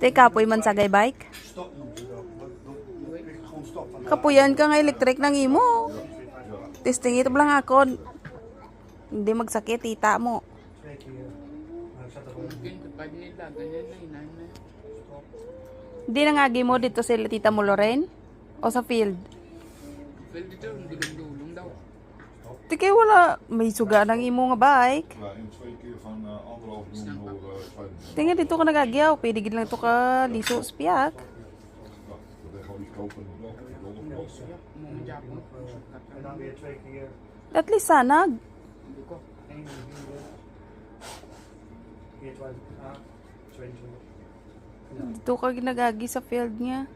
Te kapoy man sa gay bike. Kapuyan ka nga electric ng imo. Testing ito lang ako. Hindi magsakit, tita mo. ganyan na. Hindi nangagi mo dito sa tita mo, Lorraine? O sa field? Well, dito, gulong-gulong daw. Tike wala, may suga ng imo nga bike. Ja, in twee keer van uh, anderhalf doen door uh, vijf minuten. Tingnan dito ka nagagyaw, pwede gid lang ito ka liso sa piyak. At least sanag. Hindi ko. Eén in de vierde. Keer 20 A. 22. Dito ka ginagagi sa field niya.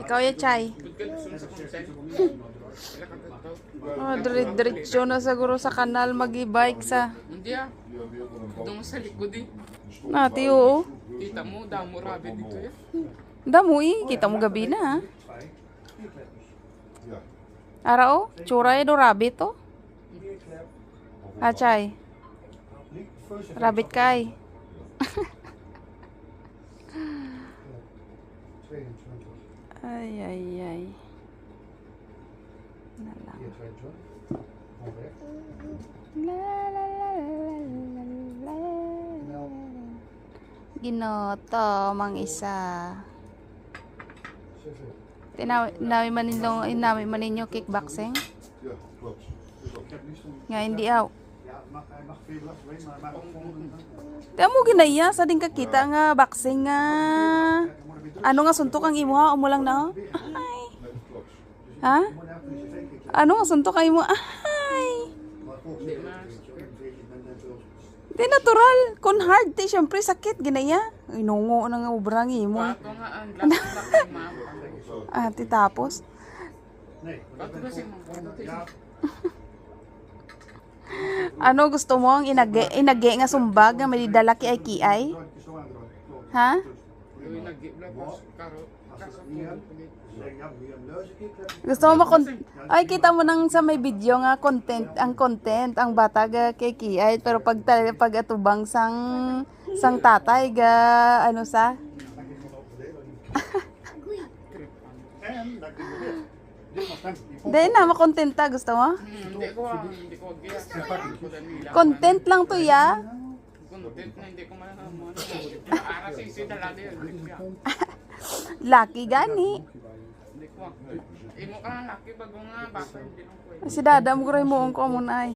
Ikaw ya, Chay. Oh, dire-diretso na siguro sa kanal magi-bike sa. Hindi ah. Doon sa likod eh. Nati, oo. Kita mo, damo rabi dito eh. Damo eh, kita mo gabi na. Ja, Ara o, tsura eh do rabbit o. Vier klep. Ah, Chay. Niet first Rabbit kay. 22. Ay, ay, ay. Na lang. Keer 22. Gewoon weg. La, la, la, la, la, la, la. Ginoto, mang isa. Tinawi nawi man ninyo, inawi man ninyo kickboxing. ja klopt. Nga hindi aw. Tamo ginaya sa din kakita nga boxing nga. Ano nga suntok ang imo ha? Umo lang na. Ay. Ha? Ano nga suntok ang imo? Ay. Di natural. Kun hard ti syempre sakit ginaya. Inungo na nga ubrang imo. ma'am. Ah, tapos. Ano gusto mo ang inage inage nga sumbag nga may dala ki ay kiay? Ha? Doon nag-gibla ko karo. Kaso Gusto mo makon Ay kita mo nang sa may video nga content ang content ang bata ga kay kiay pero pag pag atubang sang sang tatay ga ano sa Dahil na makontenta gusto mo? Ah. Content lang to ya. Content na hindi ko malalaman. Ara sa isi talaga yun. Lucky gani. Hindi ko. Imo ka laki bago nga baka hindi ko. Si dada mo gray mo ko mo na ay.